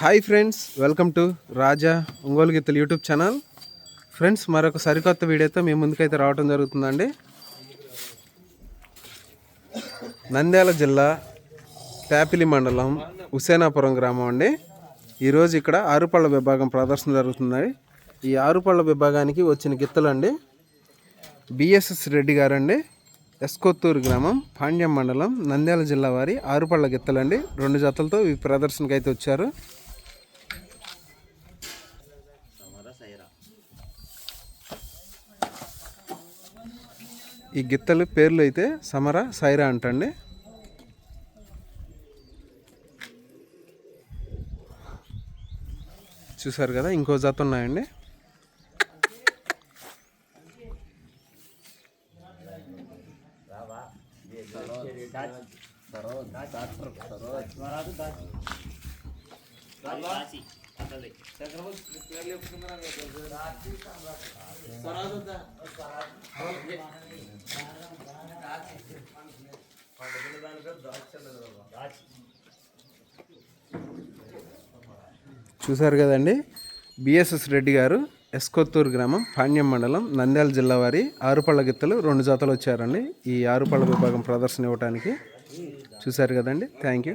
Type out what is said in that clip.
Hi friends welcome to Raja Ongolu Geethalu YouTube channel friends మరొక సరికొత్త వీడియోతో మీ ముందుకైతే రావడం జరుగుతుందండి. నంద్యాల జిల్లా ప్యాపిలి మండలం హుసేనాపురం గ్రామం అండి. ఈరోజు ఇక్కడ ఆరుపళ్ళ విభాగం ప్రదర్శన జరుగుతుందండి. ఈ ఆరుపళ్ళ విభాగానికి వచ్చిన గిత్తలు అండి. బిఎస్ఎస్ రెడ్డి గారండి. ఎస్కొత్తూరు గ్రామం పాండ్యం మండలం నంద్యాల జిల్లా వారి ఆరుపళ్ళ గిత్తలండి. రెండు జతలతో ఈ ప్రదర్శనకైతే అయితే ఈ గిత్తలు పేర్లు అయితే సమర సైరా అంటండి. చూసారు కదా ఇంకో జత ఉన్నాయండి. చూసారు కదండి? బిఎస్ఎస్ రెడ్డి గారు ఎస్కొత్తూరు గ్రామం పాణ్యం మండలం నంద్యాల జిల్లా వారి ఆరుపళ్ళ గిత్తలు రెండు జాతలు వచ్చారండి. ఈ ఆరుపళ్ళ విభాగం ప్రదర్శన ఇవ్వడానికి చూసారు కదండి? Thank you.